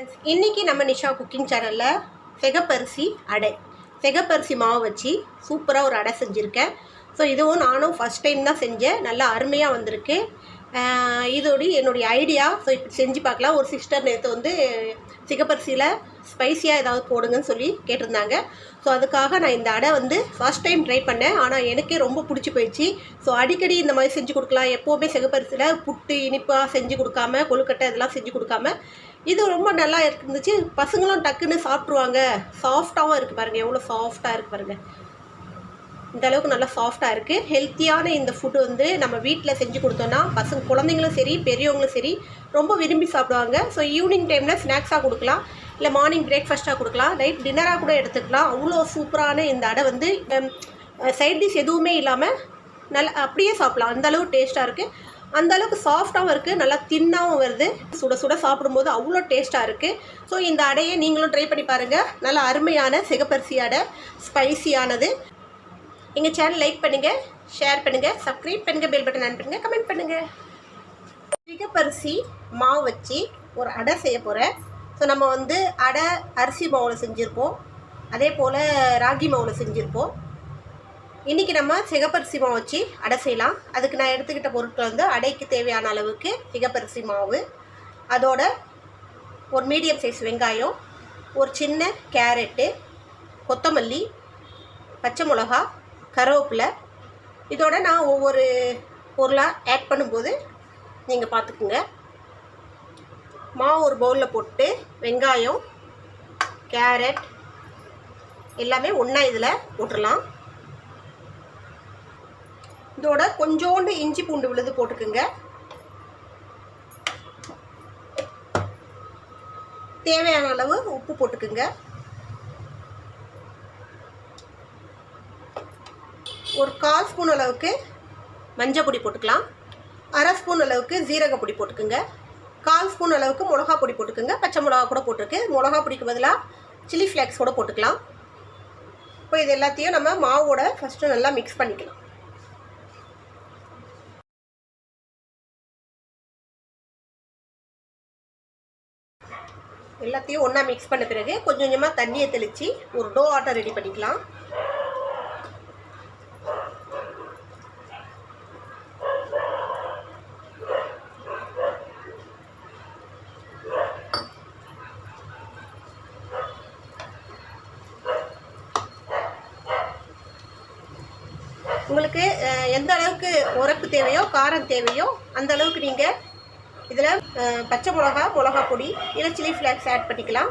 Friends இன்றைக்கி நம்ம Nisha cooking சேனலில் செகப்பரிசி அடை. செகப்பரிசி மாவு வச்சு சூப்பராக ஒரு அடை செஞ்சுருக்கேன். ஸோ இதுவும் நானும் ஃபஸ்ட் டைம் தான் செஞ்சேன். நல்லா அருமையாக வந்திருக்கு. ஆஹ் என்னுடைய ஐடியா ஸோ இப்படி செஞ்சு பார்க்கலாம். ஒரு சிஸ்டர் நேற்று வந்து சிகப்பரிசியில் ஸ்பைசியாக ஏதாவது போடுங்கன்னு சொல்லி கேட்டிருந்தாங்க. ஸோ அதுக்காக நான் இந்த அடை வந்து ஃபர்ஸ்ட் டைம் ட்ரை பண்ணேன். ஆனால் எனக்கே ரொம்ப பிடிச்சி போயிடுச்சு. ஸோ அடிக்கடி இந்த மாதிரி செஞ்சு கொடுக்கலாம். எப்போவுமே சிகப்பரிசியில் புட்டு இனிப்பாக செஞ்சு கொடுக்காம கொழுக்கட்டை இதெல்லாம் செஞ்சு கொடுக்காம இது ரொம்ப நல்லா இருந்துச்சு. பசங்களும் டக்குன்னு சாப்பிட்ருவாங்க சாஃப்டாகவும் இருக்குது பாருங்கள் எவ்வளோ சாஃப்டாக இருக்குது பாருங்கள் இந்த அளவுக்கு நல்லா சாஃப்டாக இருக்குது ஹெல்த்தியான இந்த ஃபுட்டு வந்து நம்ம வீட்டில் செஞ்சு கொடுத்தோன்னா பசங்க குழந்தைங்களும் சரி பெரியவங்களும் சரி ரொம்ப விரும்பி சாப்பிடுவாங்க. ஸோ ஈவினிங் டைமில் ஸ்நாக்ஸாக கொடுக்கலாம். இல்லை மார்னிங் பிரேக்ஃபாஸ்ட்டாக கொடுக்கலாம். நைட் டின்னராக கூட எடுத்துக்கலாம். அவ்வளோ சூப்பரான இந்த அடை வந்து சைட் டிஷ் எதுவுமே இல்லாமல் நல்லா அப்படியே சாப்பிட்லாம். அந்தளவு டேஸ்ட்டாக இருக்குது அந்த அளவுக்கு சாஃப்டாகவும் இருக்குது நல்லா தின்னாகவும் வருது. சுட சுட சாப்பிடும்போது அவ்வளோ டேஸ்ட்டாக இருக்குது ஸோ இந்த அடையை நீங்களும் ட்ரை பண்ணி பாருங்கள் நல்லா அருமையான சிகப்பரிசி அடை ஸ்பைசியானது எங்கள் சேனல் லைக் பண்ணுங்கள் ஷேர் பண்ணுங்கள் சப்ஸ்கிரைப் பண்ணுங்கள் பெல் பட்டன் ஆன் கமெண்ட் பண்ணுங்கள் சிகப்பரிசி மாவு வச்சு ஒரு அடை செய்ய போகிறேன் ஸோ நம்ம வந்து அடை அரிசி மாவில் செஞ்சுருப்போம். அதே போல் ராகி மாவில் செஞ்சுருப்போம். இன்றைக்கி நம்ம சிகப்பரிசி மாவு வச்சு அடை செய்யலாம். அதுக்கு நான் எடுத்துக்கிட்ட பொருட்கள் வந்து அடைக்கு தேவையான அளவுக்கு சிகப்பரிசி மாவு அதோட ஒரு மீடியம் சைஸ் வெங்காயம் ஒரு சின்ன கேரட்டு கொத்தமல்லி பச்சை மிளகா கருவேப்பிலை. இதோட நான் ஒவ்வொரு பொருளாக ஆட் பண்ணும்போது நீங்கள் பார்த்துக்குங்க. மாவு ஒரு பவுலில் போட்டு வெங்காயம் கேரட் எல்லாமே ஒன்றா இதில் போட்டுடலாம். இதோட கொஞ்சோண்டு இஞ்சி பூண்டு விழுது போட்டுக்குங்க. தேவையான அளவு உப்பு போட்டுக்குங்க. ஒரு கால் ஸ்பூன் அளவுக்கு மஞ்சள் பொடி போட்டுக்கலாம். அரை ஸ்பூன் அளவுக்கு ஜீரக பொடி போட்டுக்குங்க. கால் ஸ்பூன் அளவுக்கு மிளகா பொடி போட்டுக்குங்க. பச்சை மிளகா கூட போட்டிருக்கு. மிளகா பொடிக்கு பதிலாக சில்லி ஃப்ளேக்ஸ் கூட போட்டுக்கலாம். இப்போ இது எல்லாத்தையும் நம்ம மாவோட ஃபஸ்ட்டு நல்லா மிக்ஸ் பண்ணிக்கலாம். எல்லாத்தையும் ஒன்றா மிக்ஸ் பண்ண பிறகு கொஞ்சம் கொஞ்சமாக தண்ணியை தெளித்து ஒரு டோ ஆட்டை ரெடி பண்ணிக்கலாம். உங்களுக்கு எந்த அளவுக்கு உரப்பு தேவையோ காரம் தேவையோ அந்த அளவுக்கு நீங்கள் பச்சை மிளகா மிளகா பொடி இல்லை சில்லி ஃப்ளாக்ஸ் ஆட் பண்ணிக்கலாம்.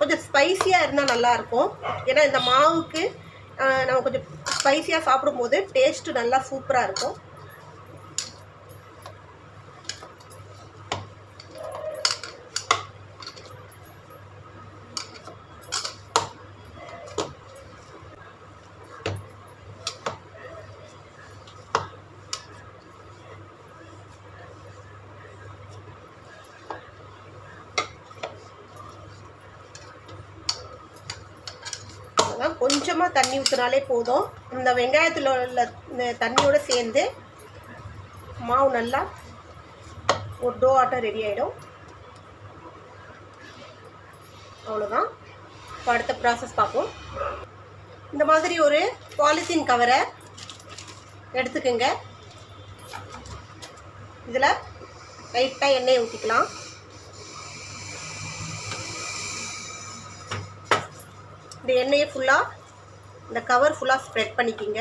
கொஞ்சம் ஸ்பைசியாக இருந்தால் நல்லாயிருக்கும் ஏன்னா இந்த மாவுக்கு நம்ம கொஞ்சம் ஸ்பைசியாக சாப்பிடும்போது டேஸ்ட்டு நல்லா சூப்பராக இருக்கும். கொஞ்சமாக தண்ணி ஊற்றினாலே போதும். இந்த வெங்காயத்தில் உள்ள இந்த தண்ணியோடு சேர்ந்து மாவு நல்லா ஒரு டோ ஆட்டம் ரெடி ஆகிடும் அவ்வளோதான் இப்போ அடுத்த ப்ராசஸ் பார்ப்போம். இந்த மாதிரி ஒரு பாலித்தீன் கவரை எடுத்துக்கோங்க. இதில் லைட்டாக எண்ணெயை ஊற்றிக்கலாம் இந்த எண்ணெயை ஃபுல்லாக இந்த கவர் ஃபுல்லாக ஸ்ப்ரெட் பண்ணிக்கிங்க.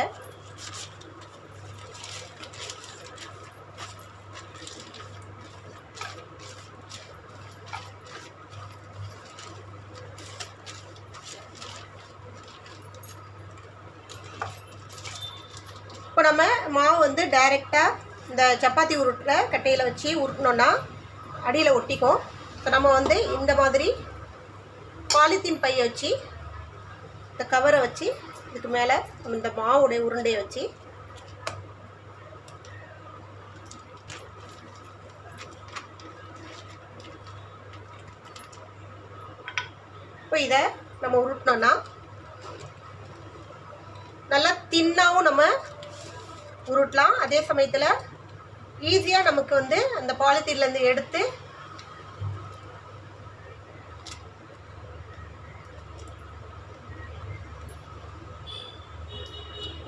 இப்போ நம்ம மாவு வந்து டைரெக்டாக இந்த சப்பாத்தி உருட்டுற கட்டையில் வச்சு உருட்டினோன்னா அடியில் ஒட்டிக்கும். இப்போ நம்ம வந்து இந்த மாதிரி பாலித்தீன் பையை வச்சு இந்த கவரை வச்சு இதுக்கு மேலே நம்ம இந்த மாவுடைய உருண்டையை வச்சு இப்போ இதை நம்ம உருட்டினோன்னா நல்லா தின்னாவும் நம்ம உருட்டலாம். அதே சமயத்தில் ஈஸியாக நமக்கு வந்து அந்த பாலித்தீன்லேருந்து எடுத்து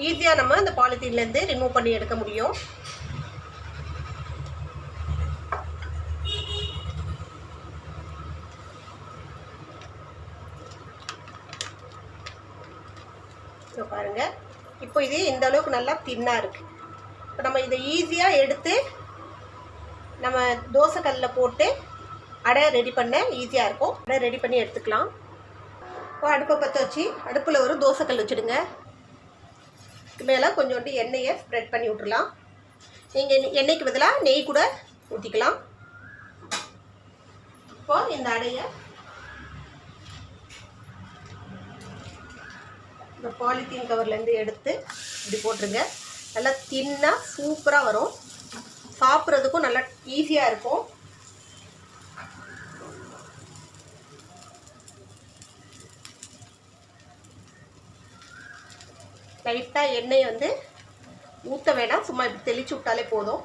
ஈஸியாக நம்ம அந்த பாலித்தீன்லேருந்து ரிமூவ் பண்ணி எடுக்க முடியும். ஸோ பாருங்கள் இப்போ இது இந்த அளவுக்கு நல்லா தின்னாக இருக்குது இப்போ நம்ம இதை ஈஸியாக எடுத்து நம்ம தோசைக்கல்லில் போட்டு அடை ரெடி பண்ண ஈஸியாக இருக்கும். அடை ரெடி பண்ணி எடுத்துக்கலாம். இப்போ அடுப்பை பற்ற வச்சு அடுப்பில் ஒரு தோசைக்கல் வச்சுடுங்க. மேலே கொஞ்சோண்டு எண்ணெயை ஸ்ப்ரெட் பண்ணி விட்டுறலாம். நீங்கள் எண்ணெய்க்கு பதிலாக நெய் கூட ஊற்றிக்கலாம் இப்போ இந்த அடையை இந்த பாலித்தீன் கவர்லேருந்து எடுத்து இப்படி போட்டுருங்க. நல்லா தின்னாக சூப்பராக வரும். சாப்பிட்றதுக்கும் நல்லா ஈஸியாக இருக்கும். லைட்டாக எண்ணெய் வந்து ஊற்ற வேணாம். சும்மா இப்படி தெளிச்சு விட்டாலே போதும்.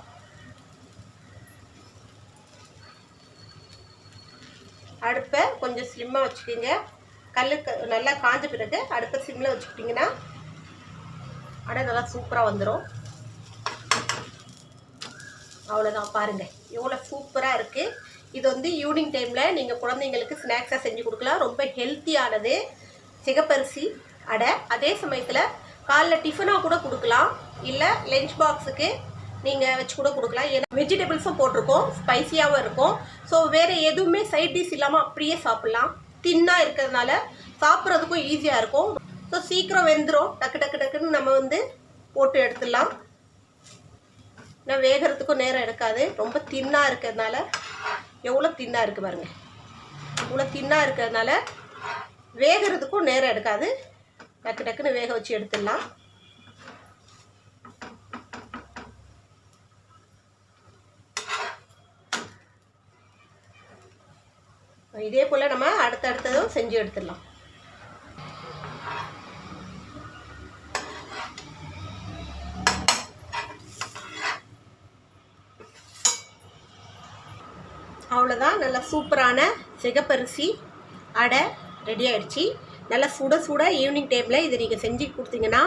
அடுப்பை கொஞ்சம் ஸ்லிம்மாக வச்சுக்கிங்க. கல் நல்லா காஞ்ச பிறகு அடுப்பை சிம்மில் வச்சுக்கிட்டிங்கன்னா அடை நல்லா சூப்பராக வந்துடும் அவ்வளோதான் பாருங்கள் எவ்வளோ சூப்பராக இருக்குது இது வந்து ஈவினிங் டைமில் நீங்கள் குழந்தைங்களுக்கு ஸ்நாக்ஸாக செஞ்சு கொடுக்கலாம். ரொம்ப ஹெல்த்தியானது சிகப்பரிசி அடை. அதே சமயத்தில் காலைல டிஃபனாக கூட கொடுக்கலாம். இல்லை லஞ்ச் பாக்ஸுக்கு நீங்கள் வச்சு கூட கொடுக்கலாம். ஏன்னா வெஜிடபிள்ஸும் போட்டிருக்கோம். ஸ்பைசியாகவும் இருக்கும். ஸோ வேறு எதுவுமே சைட் டிஷ் இல்லாமல் அப்படியே சாப்பிட்லாம். தின்னாக இருக்கிறதுனால சாப்பிட்றதுக்கும் ஈஸியாக இருக்கும். ஸோ சீக்கிரம் வெந்துடும் டக்கு டக்கு டக்குன்னு நம்ம வந்து போட்டு எடுத்துடலாம். நான் வேகிறதுக்கும் நேரம் எடுக்காது. ரொம்ப தின்னாக இருக்கிறதுனால எவ்வளோ தின்னாக இருக்குது பாருங்கள் இவ்வளோ தின்னாக இருக்கிறதுனால வேகிறதுக்கும் நேரம் எடுக்காது. டக்கு டக்குன்னு வேக வச்சு எடுத்துடலாம். இதே போல் நம்ம அடுத்தடுத்ததும் செஞ்சு எடுத்துடலாம். அவ்வளோதான் நல்ல சூப்பரான சிகப்பரிசி அடை ரெடி ஆயிடுச்சு. நல்லா சுட சுட ஈவினிங் டைமில் இதை நீங்கள் செஞ்சு கொடுத்தீங்கன்னா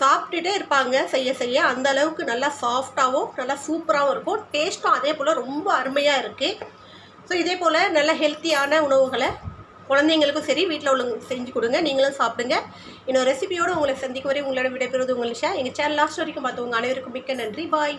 சாப்பிட்டுட்டே இருப்பாங்க செய்ய செய்ய. அந்த அளவுக்கு நல்லா சாஃப்டாகவும் நல்லா சூப்பராகவும் இருக்கும். டேஸ்ட்டும் அதே போல் ரொம்ப அருமையாக இருக்குது ஸோ இதே போல் நல்ல ஹெல்த்தியான உணவுகளை குழந்தைங்களுக்கும் சரி வீட்டில் உள்ளவங்க செஞ்சு கொடுங்க. நீங்களும் சாப்பிடுங்க. இன்னொரு ரெசிபியோடு உங்களை சந்திக்கும் வரை உங்களோட விடைபெறுவது உங்கள் நிஷா. எங்கள் சேனல் லாஸ்ட் வரைக்கும் பார்த்தவங்க அனைவருக்கும் மிக்க நன்றி. பாய்